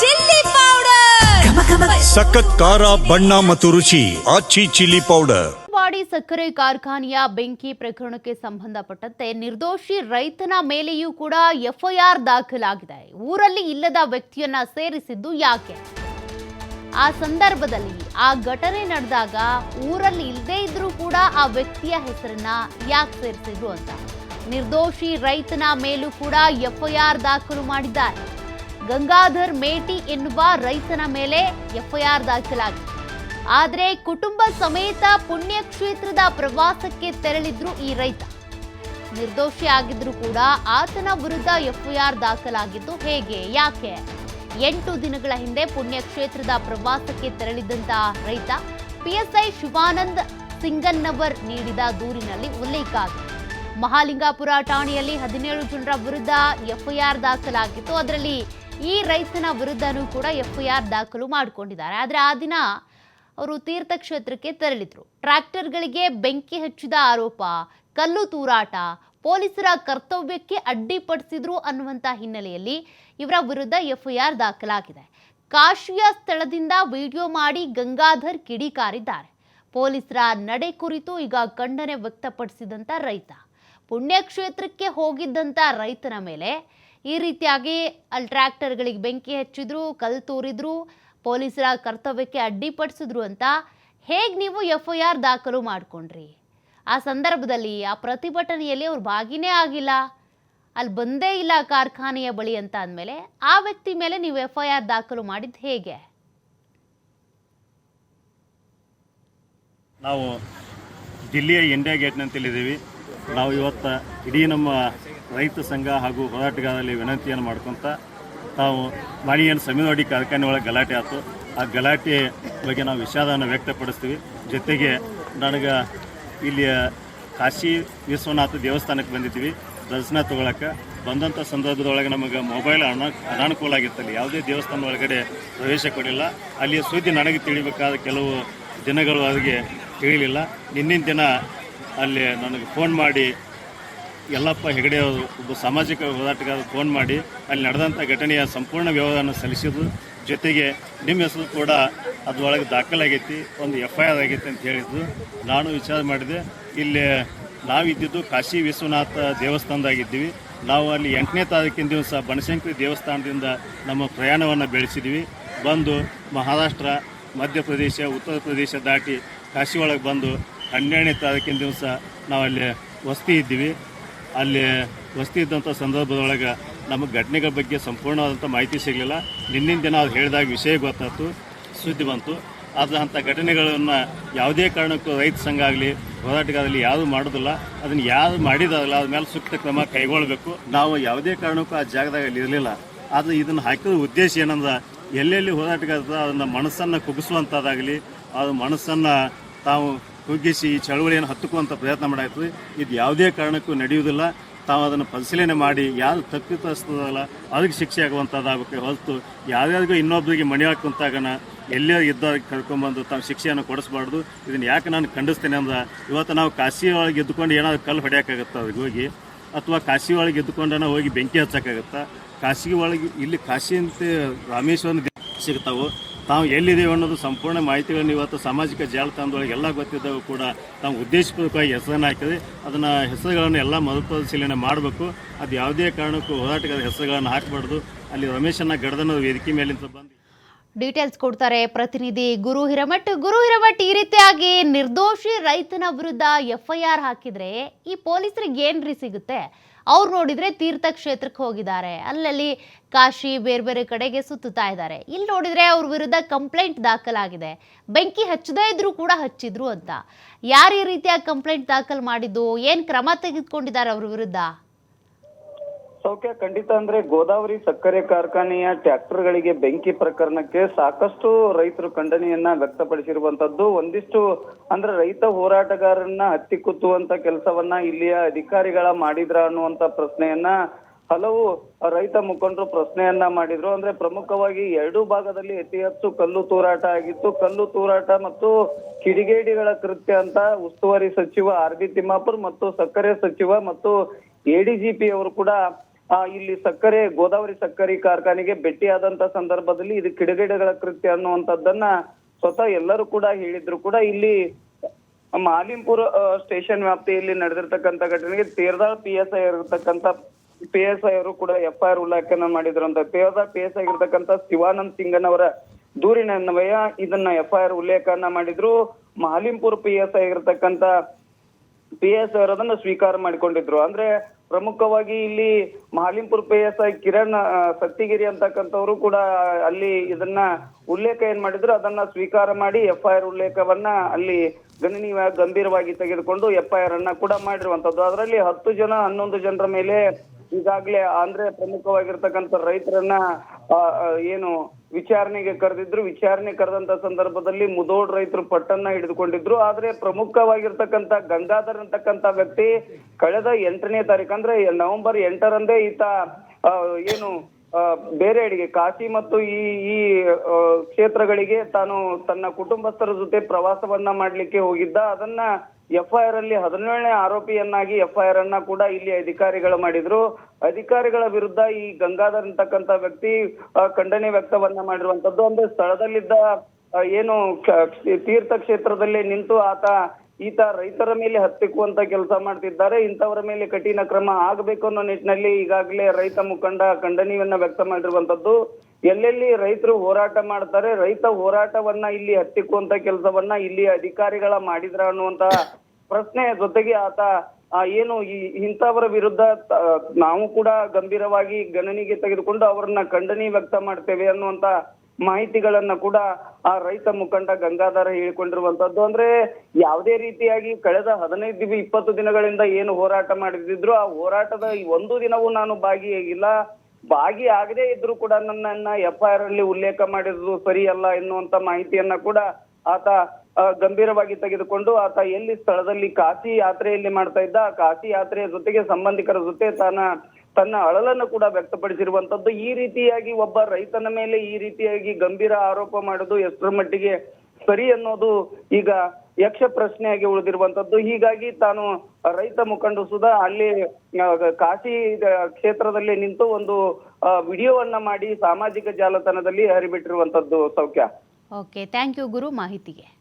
Chilli powder. ಸಖತ್ ಖಾರ ಬಣ್ಣ ಮತ್ತು ರುಚಿ ಆಚಿ ಚಿಲ್ಲಿ ಪೌಡರ್. ಬಾಡಿ ಸಕ್ಕರೆ ಕಾರ್ಖಾನೆಯ ಬೆಂಕಿ ಪ್ರಕರಣಕ್ಕೆ ಸಂಬಂಧಪಟ್ಟಂತೆ ನಿರ್ದೋಷಿ ರೈತನ ಮೇಲೆಯೂ ಕೂಡ ಎಫ್ಐಆರ್ ದಾಖಲಾಗಿದೆ. ಊರಲ್ಲಿ ಇಲ್ಲದ ವ್ಯಕ್ತಿಯನ್ನ ಸೇರಿಸಿದ್ದು ಯಾಕೆ? ಆ ಸಂದರ್ಭದಲ್ಲಿ ಆ ಘಟನೆ ನಡೆದಾಗ ಊರಲ್ಲಿ ಇಲ್ಲದೇ ಇದ್ರೂ ಕೂಡ ಆ ವ್ಯಕ್ತಿಯ ಹೆಸರನ್ನ ಯಾಕೆ ಸೇರಿಸಿದ್ರು ಅಂತ. ನಿರ್ದೋಷಿ ರೈತನ ಮೇಲೂ ಕೂಡ ಎಫ್ಐಆರ್ ದಾಖಲು ಮಾಡಿದ್ದಾರೆ. ಗಂಗಾಧರ್ ಮೇಟಿ ಎನ್ನುವ ರೈತನ ಮೇಲೆ ಎಫ್ಐಆರ್ ದಾಖಲಾಗಿದೆ. ಆದರೆ ಕುಟುಂಬ ಸಮೇತ ಪುಣ್ಯಕ್ಷೇತ್ರದ ಪ್ರವಾಸಕ್ಕೆ ತೆರಳಿದ್ರು ಈ ರೈತ. ನಿರ್ದೋಷಿ ಆಗಿದ್ರು ಕೂಡ ಆತನ ವಿರುದ್ಧ ಎಫ್ಐಆರ್ ದಾಖಲಾಗಿದ್ದು ಹೇಗೆ, ಯಾಕೆ? ಎಂಟು ದಿನಗಳ ಹಿಂದೆ ಪುಣ್ಯಕ್ಷೇತ್ರದ ಪ್ರವಾಸಕ್ಕೆ ತೆರಳಿದ್ದಂತ ರೈತ ಪಿಎಸ್ಐ ಶಿವಾನಂದ್ ಸಿಂಗನ್ನವರ್ ನೀಡಿದ ದೂರಿನಲ್ಲಿ ಉಲ್ಲೇಖ ಆಗಿದೆ. ಮಹಾಲಿಂಗಾಪುರ ಠಾಣೆಯಲ್ಲಿ ಹದಿನೇಳು ಜನರ ವಿರುದ್ಧ ಎಫ್ಐಆರ್ ದಾಖಲಾಗಿತ್ತು. ಅದರಲ್ಲಿ ಈ ರೈತನ ವಿರುದ್ಧನೂ ಕೂಡ ಎಫ್ಐಆರ್ ದಾಖಲು ಮಾಡಿಕೊಂಡಿದ್ದಾರೆ. ಆದರೆ ಆ ದಿನ ಅವರು ತೀರ್ಥಕ್ಷೇತ್ರಕ್ಕೆ ತೆರಳಿದ್ರು. ಟ್ರ್ಯಾಕ್ಟರ್ಗಳಿಗೆ ಬೆಂಕಿ ಹಚ್ಚಿದ ಆರೋಪ, ಕಲ್ಲು ತೂರಾಟ, ಪೊಲೀಸರ ಕರ್ತವ್ಯಕ್ಕೆ ಅಡ್ಡಿಪಡಿಸಿದ್ರು ಅನ್ನುವಂಥ ಹಿನ್ನೆಲೆಯಲ್ಲಿ ಇವರ ವಿರುದ್ಧ ಎಫ್ಐಆರ್ ದಾಖಲಾಗಿದೆ. ಕಾಶಿಯ ಸ್ಥಳದಿಂದ ವಿಡಿಯೋ ಮಾಡಿ ಗಂಗಾಧರ್ ಕಿಡಿಕಾರಿದ್ದಾರೆ. ಪೊಲೀಸರ ನಡೆ ಕುರಿತು ಈಗ ಖಂಡನೆ ವ್ಯಕ್ತಪಡಿಸಿದಂಥ ರೈತ, ಪುಣ್ಯಕ್ಷೇತ್ರಕ್ಕೆ ಹೋಗಿದ್ದಂಥ ರೈತನ ಮೇಲೆ ಈ ರೀತಿಯಾಗಿ ಅಲ್ಲಿ ಟ್ರ್ಯಾಕ್ಟರ್ಗಳಿಗೆ ಬೆಂಕಿ ಹಚ್ಚಿದ್ರು, ಕಲ್ಲು ತೂರಿದ್ರು, ಪೊಲೀಸರ ಕರ್ತವ್ಯಕ್ಕೆ ಅಡ್ಡಿಪಡಿಸಿದ್ರು ಅಂತ ಹೇಗೆ ನೀವು ಎಫ್ ಐ ಆರ್ ದಾಖಲು ಮಾಡಿಕೊಂಡ್ರಿ? ಆ ಸಂದರ್ಭದಲ್ಲಿ, ಆ ಪ್ರತಿಭಟನೆಯಲ್ಲಿ ಅವ್ರು ಭಾಗಿನೇ ಆಗಿಲ್ಲ. ಅಲ್ಲಿ ಬಂದೇ ಇಲ್ಲ ಕಾರ್ಖಾನೆಯ ಬಳಿ ಅಂತ ಅಂದಮೇಲೆ ಆ ವ್ಯಕ್ತಿ ಮೇಲೆ ನೀವು ಎಫ್ ಐ ಆರ್ ದಾಖಲು ಮಾಡಿದ್ದು ಹೇಗೆ? ನಾವು ದಿಲ್ಲಿಯ ಇಂಡಿಯಾ ಗೇಟ್ನಂತಲ್ಲಿದ್ದೀವಿ. ನಾವು ಇವತ್ತು ಇಡೀ ನಮ್ಮ ರೈತ ಸಂಘ ಹಾಗೂ ಹೋರಾಟಗಾರರಲ್ಲಿ ವಿನಂತಿಯನ್ನು ಮಾಡ್ಕೊತ ತಾವು ಮಡಿಯನ್ ಸಮೀನಾಡಿ ಕಾರ್ಖಾನೆ ಒಳಗೆ ಗಲಾಟೆ ಆಯಿತು. ಆ ಗಲಾಟೆ ಬಗ್ಗೆ ನಾವು ವಿಷಾದವನ್ನು ವ್ಯಕ್ತಪಡಿಸ್ತೀವಿ. ಜೊತೆಗೆ ನನಗೆ ಇಲ್ಲಿಯ ಕಾಶಿ ವಿಶ್ವನಾಥ ದೇವಸ್ಥಾನಕ್ಕೆ ಬಂದಿದ್ದೀವಿ. ದರ್ಶನ ತಗೊಳಕ್ಕೆ. ಬಂದಂಥ ಸಂದರ್ಭದೊಳಗೆ ನಮಗೆ ಮೊಬೈಲ್ ಅನ, ಅನಾನುಕೂಲ ಆಗಿತ್ತಲ್ಲಿ ಯಾವುದೇ ದೇವಸ್ಥಾನ ಒಳಗಡೆ ಪ್ರವೇಶ ಕೊಡಿಲ್ಲ ಅಲ್ಲಿಯ ಸುದ್ದಿ ನನಗೆ ತಿಳಿಬೇಕಾದ ಕೆಲವು ದಿನಗಳು ಅವರಿಗೆ ತಿಳಿಲಿಲ್ಲ. ನಿನ್ನಿನ ದಿನ ಅಲ್ಲಿ ನನಗೆ ಫೋನ್ ಮಾಡಿ ಯಲ್ಲಪ್ಪ ಹೆಗಡೆ ಅವರು ಒಬ್ಬ ಸಾಮಾಜಿಕ ಹೋರಾಟಗಾರರು ಫೋನ್ ಮಾಡಿ ಅಲ್ಲಿ ನಡೆದಂಥ ಘಟನೆಯ ಸಂಪೂರ್ಣ ವಿವರವನ್ನು ಸಲ್ಲಿಸಿದ್ರು ಜೊತೆಗೆ ನಿಮ್ಮ ಹೆಸರು ಕೂಡ ಅದರೊಳಗೆ ದಾಖಲಾಗೈತಿ, ಒಂದು ಎಫ್ ಐ ಆರ್ ಆಗೈತಿ ಅಂತ ಹೇಳಿದ್ರು ನಾನು ವಿಚಾರ ಮಾಡಿದೆ. ಇಲ್ಲಿ ನಾವಿದ್ದಿದ್ದು ಕಾಶಿ ವಿಶ್ವನಾಥ ದೇವಸ್ಥಾನದಾಗಿದ್ದೀವಿ. ನಾವು ಅಲ್ಲಿ ಎಂಟನೇ ತಾರೀಕಿನ ದಿವಸ ಬನಶಂಕರಿ ದೇವಸ್ಥಾನದಿಂದ ನಮ್ಮ ಪ್ರಯಾಣವನ್ನು ಬೆಳೆಸಿದ್ವಿ ಬಂದು ಮಹಾರಾಷ್ಟ್ರ, ಮಧ್ಯಪ್ರದೇಶ, ಉತ್ತರ ಪ್ರದೇಶ ದಾಟಿ ಕಾಶಿ ಒಳಗೆ ಬಂದು ಹನ್ನೆರಡನೇ ತಾರೀಕಿನ ದಿವಸ ನಾವು ಅಲ್ಲಿ ವಸ್ತಿ ಇದ್ದೀವಿ. ಅಲ್ಲಿ ವಸ್ತಿ ಇದ್ದಂಥ ಸಂದರ್ಭದೊಳಗೆ ನಮಗೆ ಘಟನೆಗಳ ಬಗ್ಗೆ ಸಂಪೂರ್ಣವಾದಂಥ ಮಾಹಿತಿ ಸಿಗಲಿಲ್ಲ. ನಿನ್ನಿನ ದಿನ ಅದು ಹೇಳಿದಾಗ ವಿಷಯ ಗೊತ್ತಾಯ್ತು, ಸುದ್ದಿ ಬಂತು. ಆದರೆ ಅಂಥ ಘಟನೆಗಳನ್ನು ಯಾವುದೇ ಕಾರಣಕ್ಕೂ ರೈತ ಸಂಘ ಆಗಲಿ, ಹೋರಾಟಗಾರರಲ್ಲಿ ಯಾರು ಮಾಡೋದಿಲ್ಲ. ಅದನ್ನು ಯಾರು ಮಾಡಿದಾರಲ್ಲ, ಅದ್ರ ಮೇಲೆ ಸೂಕ್ತ ಕ್ರಮ ಕೈಗೊಳ್ಳಬೇಕು. ನಾವು ಯಾವುದೇ ಕಾರಣಕ್ಕೂ ಆ ಜಾಗದಾಗ ಇರಲಿಲ್ಲ. ಆದರೆ ಇದನ್ನು ಹಾಕಿದ ಉದ್ದೇಶ ಏನಂದ್ರೆ, ಎಲ್ಲೆಲ್ಲಿ ಹೋರಾಟಗಾರ ಅದನ್ನು ಮನಸ್ಸನ್ನು ಕುಗ್ಗಿಸುವಂಥದ್ದಾಗಲಿ ಅದು ಮನಸ್ಸನ್ನು ತಾವು ಕುಗ್ಗಿಸಿ ಈ ಚಳವಳಿಯನ್ನು ಹತ್ತುಕುವಂಥ ಪ್ರಯತ್ನ ಮಾಡಾಯಿತು. ಇದು ಯಾವುದೇ ಕಾರಣಕ್ಕೂ ನಡೆಯುವುದಿಲ್ಲ. ತಾವು ಅದನ್ನು ಪರಿಶೀಲನೆ ಮಾಡಿ ಯಾರು ತಪ್ಪಿತಸ್ತದಲ್ಲ ಅದಕ್ಕೆ ಶಿಕ್ಷೆ ಆಗುವಂಥದ್ದಾಗಬೇಕು ಹೊರತು ಯಾರ್ಯಾರಿಗೂ ಇನ್ನೊಬ್ಬರಿಗೆ ಮಣಿ ಹಾಕುವಂತಾಗನ ಎಲ್ಲೇ ಇದ್ದವ್ರಿಗೆ ಕರ್ಕೊಂಬಂದು ತಮ್ಮ ಶಿಕ್ಷೆಯನ್ನು ಕೊಡಿಸ್ಬಾರ್ದು. ಇದನ್ನು ಯಾಕೆ ನಾನು ಖಂಡಿಸ್ತೇನೆ ಅಂದ್ರೆ ಇವತ್ತು ನಾವು ಕಾಶಿ ಒಳಗೆ ಎದ್ದುಕೊಂಡು ಏನಾದ್ರು ಕಲ್ಲು ಹೊಡೆಯೋಕ್ಕಾಗತ್ತೆ ಅವ್ರಿಗೆ ಹೋಗಿ? ಅಥವಾ ಕಾಶಿ ಒಳಗೆ ಎದ್ದುಕೊಂಡನ ಹೋಗಿ ಬೆಂಕಿ ಹಚ್ಚಕ್ಕಾಗತ್ತಾ? ಕಾಶಿ ಒಳಗೆ ಇಲ್ಲಿ ಕಾಶಿ ಅಂತ ರಾಮೇಶ್ವರನ ಸಿಗ್ತಾವು? ತಾವು ಎಲ್ಲಿದ್ದೀವಿ ಅನ್ನೋದು ಸಂಪೂರ್ಣ ಮಾಹಿತಿಗಳನ್ನು ಇವತ್ತು ಸಾಮಾಜಿಕ ಜಾಲತಾಣದೊಳಗೆ ಎಲ್ಲ ಗೊತ್ತಿದ್ದವು ಕೂಡ ತಾವು ಉದ್ದೇಶಪೂರ್ವಕವಾಗಿ ಹೆಸರನ್ನು ಹಾಕಿದೆ ಅದನ್ನು ಹೆಸರುಗಳನ್ನು ಎಲ್ಲ ಮರುಪರಿಶೀಲನೆ ಮಾಡಬೇಕು. ಅದು ಯಾವುದೇ ಕಾರಣಕ್ಕೂ ಹೋರಾಟಗಾರ ಹೆಸರುಗಳನ್ನು ಹಾಕಬಾರ್ದು. ಅಲ್ಲಿ ರಮೇಶನ್ನ ಗಡದನ ವೇದಿಕೆ ಮೇಲಿಂದ ಬಂದು ಡೀಟೇಲ್ಸ್ ಕೊಡ್ತಾರೆ ಪ್ರತಿನಿಧಿ ಗುರು ಹಿರಮಠ್. ಗುರು ಹಿರಮಠ್ ಈ ರೀತಿಯಾಗಿ ನಿರ್ದೋಷಿ ರೈತನ ವಿರುದ್ಧ ಎಫ್ ಐ ಆರ್ ಹಾಕಿದ್ರೆ ಈ ಪೊಲೀಸರಿಗೆ ಏನ್ರಿ ಸಿಗುತ್ತೆ? ಅವ್ರು ನೋಡಿದ್ರೆ ತೀರ್ಥಕ್ಷೇತ್ರಕ್ಕೆ ಹೋಗಿದ್ದಾರೆ. ಅಲ್ಲಲ್ಲಿ ಕಾಶಿ ಬೇರೆ ಬೇರೆ ಕಡೆಗೆ ಸುತ್ತುತ್ತಾ ಇದ್ದಾರೆ. ಇಲ್ಲಿ ನೋಡಿದ್ರೆ ಅವ್ರ ವಿರುದ್ಧ ಕಂಪ್ಲೇಂಟ್ ದಾಖಲಾಗಿದೆ. ಬೆಂಕಿ ಹಚ್ಚದೇ ಇದ್ರೂ ಕೂಡ ಹಚ್ಚಿದ್ರು ಅಂತ. ಯಾರು ಈ ರೀತಿಯ ಕಂಪ್ಲೇಂಟ್ ದಾಖಲು ಮಾಡಿದ್ದು? ಏನು ಕ್ರಮ ತೆಗೆದುಕೊಂಡಿದ್ದಾರೆ ಅವ್ರ ವಿರುದ್ಧ? ಸೌಖ್ಯ ಖಂಡಿತ ಅಂದ್ರೆ ಗೋದಾವರಿ ಸಕ್ಕರೆ ಕಾರ್ಖಾನೆಯ ಟ್ರ್ಯಾಕ್ಟರ್ಗಳಿಗೆ ಬೆಂಕಿ ಪ್ರಕರಣಕ್ಕೆ ಸಾಕಷ್ಟು ರೈತರು ಖಂಡನೆಯನ್ನ ವ್ಯಕ್ತಪಡಿಸಿರುವಂತದ್ದು. ಒಂದಿಷ್ಟು ಅಂದ್ರೆ ರೈತ ಹೋರಾಟಗಾರರನ್ನ ಹತ್ತಿಕ್ಕುತ್ತುವಂತ ಕೆಲಸವನ್ನ ಇಲ್ಲಿಯ ಅಧಿಕಾರಿಗಳ ಮಾಡಿದ್ರ ಅನ್ನುವಂತ ಪ್ರಶ್ನೆಯನ್ನ ಹಲವು ರೈತ ಮುಖಂಡರು ಪ್ರಶ್ನೆಯನ್ನ ಮಾಡಿದ್ರು. ಅಂದ್ರೆ ಪ್ರಮುಖವಾಗಿ ಎರಡು ಭಾಗದಲ್ಲಿ ಅತಿ ಹೆಚ್ಚು ಕಲ್ಲು ತೂರಾಟ ಆಗಿತ್ತು. ಕಲ್ಲು ತೂರಾಟ ಮತ್ತು ಕಿಡಿಗೇಡಿಗಳ ಕೃತ್ಯ ಅಂತ ಉಸ್ತುವಾರಿ ಸಚಿವ ಆರ್ ಬಿ ತಿಮ್ಮಾಪುರ್ ಮತ್ತು ಸಕ್ಕರೆ ಸಚಿವ ಮತ್ತು ಎಡಿಜಿಪಿ ಅವರು ಕೂಡ ಇಲ್ಲಿ ಸಕ್ಕರೆ, ಗೋದಾವರಿ ಸಕ್ಕರೆ ಕಾರ್ಖಾನೆಗೆ ಭೇಟಿಯಾದಂತ ಸಂದರ್ಭದಲ್ಲಿ ಇದು ಕಿಡಿಗೇಡಿಗಳ ಕೃತ್ಯ ಅನ್ನುವಂಥದ್ದನ್ನ ಸ್ವತಃ ಎಲ್ಲರೂ ಕೂಡ ಹೇಳಿದ್ರು ಕೂಡ ಇಲ್ಲಿ ಮಾಲಿಂಪುರ ಸ್ಟೇಷನ್ ವ್ಯಾಪ್ತಿಯಲ್ಲಿ ನಡೆದಿರ್ತಕ್ಕಂಥ ಘಟನೆಗೆ ತೇರ್ದಾಳ್ ಪಿ ಎಸ್ ಐ ಇರತಕ್ಕಂತ ಪಿ ಎಸ್ ಐ ಅವರು ಕೂಡ ಎಫ್ ಐ ಆರ್ ಉಲ್ಲೇಖನ ಮಾಡಿದ್ರು ಅಂತ. ತೇರ್ದಾಳ್ ಪಿ ಎಸ್ ಐ ಆಗಿರ್ತಕ್ಕಂಥ ಶಿವಾನಂದ್ ಸಿಂಗನವರ ದೂರಿನ ಅನ್ವಯ ಇದನ್ನ ಎಫ್ ಐ ಆರ್ ಉಲ್ಲೇಖನ ಮಾಡಿದ್ರು. ಮಾಲಿಂಪುರ್ ಪಿ ಎಸ್ ಐ ಆಗಿರ್ತಕ್ಕಂಥ ಪಿ ಎಸ್ ಅವರು ಅದನ್ನ ಸ್ವೀಕಾರ ಮಾಡಿಕೊಂಡಿದ್ರು. ಅಂದ್ರೆ ಪ್ರಮುಖವಾಗಿ ಇಲ್ಲಿ ಮಹಾಲಿಂಪುರ್ ಐ ಕಿರಣ್ ಸತ್ತಿಗಿರಿ ಅಂತಕ್ಕಂಥವ್ರು ಕೂಡ ಅಲ್ಲಿ ಇದನ್ನ ಉಲ್ಲೇಖ ಏನ್ ಮಾಡಿದ್ರು, ಅದನ್ನ ಸ್ವೀಕಾರ ಮಾಡಿ ಎಫ್ ಐ ಆರ್ ಉಲ್ಲೇಖವನ್ನ ಅಲ್ಲಿ ಗಣನೀಯ ಗಂಭೀರವಾಗಿ ತೆಗೆದುಕೊಂಡು ಎಫ್ ಐ ಆರ್ ಅನ್ನ ಕೂಡ ಮಾಡಿರುವಂತದ್ದು ಅದರಲ್ಲಿ ಹತ್ತು ಜನ, ಹನ್ನೊಂದು ಜನರ ಮೇಲೆ ಈಗಾಗಲೇ ಅಂದ್ರೆ ಪ್ರಮುಖವಾಗಿರ್ತಕ್ಕಂಥ ರೈತರನ್ನ ಏನು ವಿಚಾರಣೆಗೆ ಕರೆದಿದ್ರು. ವಿಚಾರಣೆ ಕರೆದಂತ ಸಂದರ್ಭದಲ್ಲಿ ಮುದೋಡ್ ರೈತರು ಪಟ್ಟನ್ನ ಹಿಡಿದುಕೊಂಡಿದ್ರು. ಆದ್ರೆ ಪ್ರಮುಖವಾಗಿರ್ತಕ್ಕಂಥ, ಗಂಗಾಧರ್ ಅಂತಕ್ಕಂತ ವ್ಯಕ್ತಿ ಕಳೆದ ಎಂಟನೇ ತಾರೀಕು ಅಂದ್ರೆ ನವೆಂಬರ್ ಎಂಟರಂದೇ ಈತ ಏನು ಬೇರೆ ಅಡಿಗೆ, ಕಾಶಿ ಮತ್ತು ಈ ಈ ಕ್ಷೇತ್ರಗಳಿಗೆ ತಾನು ತನ್ನ ಕುಟುಂಬಸ್ಥರ ಜೊತೆ ಪ್ರವಾಸವನ್ನ ಮಾಡ್ಲಿಕ್ಕೆ ಹೋಗಿದ್ದ. ಅದನ್ನ ಎಫ್ ಐ ಆರ್ ಅಲ್ಲಿ ಹದಿನೇಳನೇ ಆರೋಪಿಯನ್ನಾಗಿ ಎಫ್ಐಆರ್ ಅನ್ನ ಕೂಡ ಇಲ್ಲಿ ಅಧಿಕಾರಿಗಳು ಮಾಡಿದ್ರು. ಅಧಿಕಾರಿಗಳ ವಿರುದ್ಧ ಈ ಗಂಗಾಧರ್ ಅಂತಕ್ಕಂಥ ವ್ಯಕ್ತಿ ಖಂಡನೆ ವ್ಯಕ್ತವನ್ನ ಮಾಡಿರುವಂತದ್ದು ಅಂದ್ರೆ ಸ್ಥಳದಲ್ಲಿದ್ದ ಏನು ತೀರ್ಥ ಕ್ಷೇತ್ರದಲ್ಲಿ ನಿಂತು ಆತ, ಈತ ರೈತರ ಮೇಲೆ ಹತ್ತಿಕ್ಕುವಂತ ಕೆಲಸ ಮಾಡ್ತಿದ್ದಾರೆ. ಇಂಥವರ ಮೇಲೆ ಕಠಿಣ ಕ್ರಮ ಆಗಬೇಕು ಅನ್ನೋ ನಿಟ್ಟಿನಲ್ಲಿ ಈಗಾಗಲೇ ರೈತ ಮುಖಂಡ ಖಂಡನೀಯವನ್ನ ವ್ಯಕ್ತ ಮಾಡಿರುವಂತದ್ದು ಎಲ್ಲೆಲ್ಲಿ ರೈತರು ಹೋರಾಟ ಮಾಡ್ತಾರೆ, ರೈತ ಹೋರಾಟವನ್ನ ಇಲ್ಲಿ ಹತ್ತಿಕ್ಕುವಂತ ಕೆಲಸವನ್ನ ಇಲ್ಲಿ ಅಧಿಕಾರಿಗಳ ಮಾಡಿದ್ರ ಅನ್ನುವಂತ ಪ್ರಶ್ನೆ ಜೊತೆಗೆ ಆತ ಏನು ಈ ಇಂಥವರ ವಿರುದ್ಧ ನಾವು ಕೂಡ ಗಂಭೀರವಾಗಿ ಗಣನೆಗೆ ತೆಗೆದುಕೊಂಡು ಅವರನ್ನ ಖಂಡನೆ ವ್ಯಕ್ತ ಮಾಡ್ತೇವೆ ಅನ್ನುವಂತ ಮಾಹಿತಿಗಳನ್ನ ಕೂಡ ಆ ರೈತ ಮುಖಂಡ ಗಂಗಾಧರ ಹೇಳಿಕೊಂಡಿರುವಂತದ್ದು. ಅಂದ್ರೆ ಯಾವುದೇ ರೀತಿಯಾಗಿ ಕಳೆದ ಹದಿನೈದು ದಿನ ಇಪ್ಪತ್ತು ದಿನಗಳಿಂದ ಏನು ಹೋರಾಟ ಮಾಡಿದ್ರು ಆ ಹೋರಾಟದ ಒಂದು ದಿನವೂ ನಾನು ಭಾಗಿಯಾಗಿಲ್ಲ. ಭಾಗಿಯಾಗದೇ ಇದ್ರು ಕೂಡ ನನ್ನನ್ನ ಎಫ್ ಐ ಆರ್ ಅಲ್ಲಿ ಉಲ್ಲೇಖ ಮಾಡಿದ್ರು ಸರಿಯಲ್ಲ ಎನ್ನುವಂತ ಮಾಹಿತಿಯನ್ನ ಕೂಡ ಆತ ಗಂಭೀರವಾಗಿ ತೆಗೆದುಕೊಂಡು ಆತ ಎಲ್ಲಿ ಸ್ಥಳದಲ್ಲಿ ಕಾಶಿ ಯಾತ್ರೆಯಲ್ಲಿ ಮಾಡ್ತಾ ಇದ್ದ ಕಾಶಿ ಯಾತ್ರೆಯ ಜೊತೆಗೆ ಸಂಬಂಧಿಕರ ಜೊತೆ ತನ್ನ ತನ್ನ ಅಳಲನ್ನು ಕೂಡ ವ್ಯಕ್ತಪಡಿಸಿರುವಂತದ್ದು ಈ ರೀತಿಯಾಗಿ ಒಬ್ಬ ರೈತನ ಮೇಲೆ ಈ ರೀತಿಯಾಗಿ ಗಂಭೀರ ಆರೋಪ ಮಾಡೋದು ಎಷ್ಟರ ಮಟ್ಟಿಗೆ ಸರಿ ಅನ್ನೋದು ಈಗ ಯಕ್ಷ ಪ್ರಶ್ನೆಯಾಗಿ ಉಳಿದಿರುವಂತದ್ದು. ಹೀಗಾಗಿ ತಾನು ರೈತ ಮುಖಂಡ ಸುಧಾ ಅಲ್ಲಿ ಕಾಶಿ ಕ್ಷೇತ್ರದಲ್ಲಿ ನಿಂತು ಒಂದು ವಿಡಿಯೋವನ್ನ ಮಾಡಿ ಸಾಮಾಜಿಕ ಜಾಲತಾಣದಲ್ಲಿ ಹರಿಬಿಟ್ಟಿರುವಂತದ್ದು ಸೌಖ್ಯ. ಓಕೆ ಥ್ಯಾಂಕ್ ಯು ಗುರು, ಮಾಹಿತಿಗೆ.